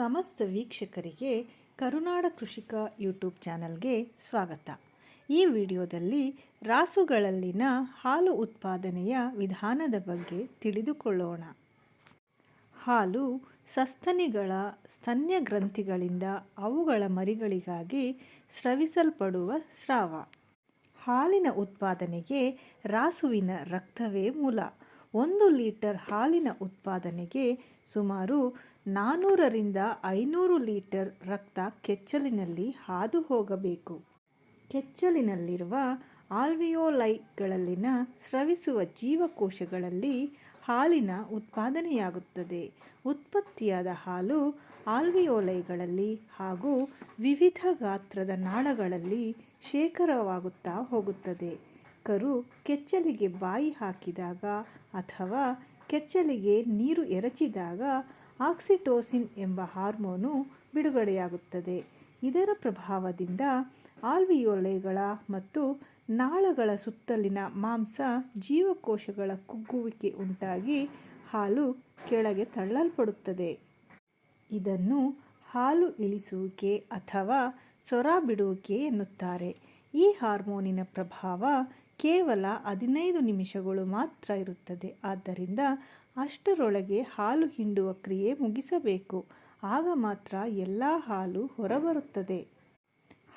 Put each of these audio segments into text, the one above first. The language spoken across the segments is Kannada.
ಸಮಸ್ತ ವೀಕ್ಷಕರಿಗೆ ಕರುನಾಡ ಕೃಷಿಕ ಯೂಟ್ಯೂಬ್ ಚಾನಲ್ಗೆ ಸ್ವಾಗತ. ಈ ವಿಡಿಯೋದಲ್ಲಿ ರಾಸುಗಳಲ್ಲಿನ ಹಾಲು ಉತ್ಪಾದನೆಯ ವಿಧಾನದ ಬಗ್ಗೆ ತಿಳಿದುಕೊಳ್ಳೋಣ. ಹಾಲು ಸಸ್ತನಿಗಳ ಸ್ತನ್ಯ ಗ್ರಂಥಿಗಳಿಂದ ಅವುಗಳ ಮರಿಗಳಿಗಾಗಿ ಸ್ರವಿಸಲ್ಪಡುವ ಸ್ರಾವ. ಹಾಲಿನ ಉತ್ಪಾದನೆಗೆ ರಾಸುವಿನ ರಕ್ತವೇ ಮೂಲ. ಒಂದು ಲೀಟರ್ ಹಾಲಿನ ಉತ್ಪಾದನೆಗೆ ಸುಮಾರು ನಾನ್ನೂರರಿಂದ ಐನೂರು ಲೀಟರ್ ರಕ್ತ ಕೆಚ್ಚಲಿನಲ್ಲಿ ಹಾದು ಹೋಗಬೇಕು ಕೆಚ್ಚಲಿನಲ್ಲಿರುವ ಆಲ್ವಿಯೋಲೈಗಳಲ್ಲಿನ ಸ್ರವಿಸುವ ಜೀವಕೋಶಗಳಲ್ಲಿ ಹಾಲಿನ ಉತ್ಪಾದನೆಯಾಗುತ್ತದೆ. ಉತ್ಪತ್ತಿಯಾದ ಹಾಲು ಆಲ್ವಿಯೋಲೈಗಳಲ್ಲಿ ಹಾಗೂ ವಿವಿಧ ಗಾತ್ರದ ನಾಳಗಳಲ್ಲಿ ಶೇಖರವಾಗುತ್ತಾ ಹೋಗುತ್ತದೆ. ಕರು ಕೆಚ್ಚಲಿಗೆ ಬಾಯಿ ಹಾಕಿದಾಗ ಅಥವಾ ಕೆಚ್ಚಲಿಗೆ ನೀರು ಎರಚಿದಾಗ ಆಕ್ಸಿಟೋಸಿನ್ ಎಂಬ ಹಾರ್ಮೋನು ಬಿಡುಗಡೆಯಾಗುತ್ತದೆ. ಇದರ ಪ್ರಭಾವದಿಂದ ಆಲ್ವಿಯೋಲೆಗಳ ಮತ್ತು ನಾಳಗಳ ಸುತ್ತಲಿನ ಮಾಂಸ ಜೀವಕೋಶಗಳ ಕುಗ್ಗುವಿಕೆ ಉಂಟಾಗಿ ಹಾಲು ಕೆಳಗೆ ತಳ್ಳಲ್ಪಡುತ್ತದೆ. ಇದನ್ನು ಹಾಲು ಇಳಿಸುವಿಕೆ ಅಥವಾ ಸೊರ ಬಿಡುವಿಕೆ ಎನ್ನುತ್ತಾರೆ. ಈ ಹಾರ್ಮೋನಿನ ಪ್ರಭಾವ ಕೇವಲ ಹದಿನೈದು ನಿಮಿಷಗಳು ಮಾತ್ರ ಇರುತ್ತದೆ. ಆದ್ದರಿಂದ ಅಷ್ಟರೊಳಗೆ ಹಾಲು ಹಿಂಡುವ ಕ್ರಿಯೆ ಮುಗಿಸಬೇಕು. ಆಗ ಮಾತ್ರ ಎಲ್ಲ ಹಾಲು ಹೊರಬರುತ್ತದೆ.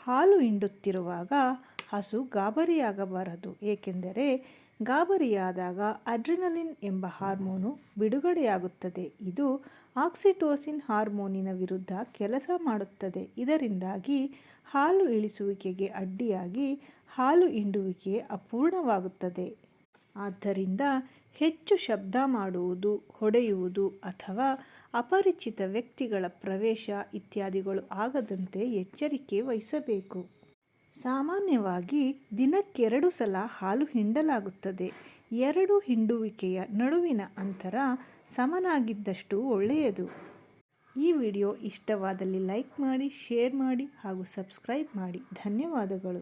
ಹಾಲು ಹಿಂಡುತ್ತಿರುವಾಗ ಹಸು ಗಾಬರಿಯಾಗಬಾರದು, ಏಕೆಂದರೆ ಗಾಬರಿಯಾದಾಗ ಅಡ್ರಿನಲಿನ್ ಎಂಬ ಹಾರ್ಮೋನು ಬಿಡುಗಡೆಯಾಗುತ್ತದೆ. ಇದು ಆಕ್ಸಿಟೋಸಿನ್ ಹಾರ್ಮೋನಿನ ವಿರುದ್ಧ ಕೆಲಸ ಮಾಡುತ್ತದೆ. ಇದರಿಂದಾಗಿ ಹಾಲು ಇಳಿಸುವಿಕೆಗೆ ಅಡ್ಡಿಯಾಗಿ ಹಾಲು ಹಿಂಡುವಿಕೆ ಅಪೂರ್ಣವಾಗುತ್ತದೆ. ಆದ್ದರಿಂದ ಹೆಚ್ಚು ಶಬ್ದ ಮಾಡುವುದು, ಹೊಡೆಯುವುದು ಅಥವಾ ಅಪರಿಚಿತ ವ್ಯಕ್ತಿಗಳ ಪ್ರವೇಶ ಇತ್ಯಾದಿಗಳು ಆಗದಂತೆ ಎಚ್ಚರಿಕೆ ವಹಿಸಬೇಕು. ಸಾಮಾನ್ಯವಾಗಿ ದಿನಕ್ಕೆರಡು ಸಲ ಹಾಲು ಹಿಂಡಲಾಗುತ್ತದೆ. ಎರಡು ಹಿಂಡುವಿಕೆಯ ನಡುವಿನ ಅಂತರ ಸಮನಾಗಿದ್ದಷ್ಟು ಒಳ್ಳೆಯದು. ಈ ವಿಡಿಯೋ ಇಷ್ಟವಾದಲ್ಲಿ ಲೈಕ್ ಮಾಡಿ, ಶೇರ್ ಮಾಡಿ ಹಾಗೂ ಸಬ್ಸ್ಕ್ರೈಬ್ ಮಾಡಿ. ಧನ್ಯವಾದಗಳು.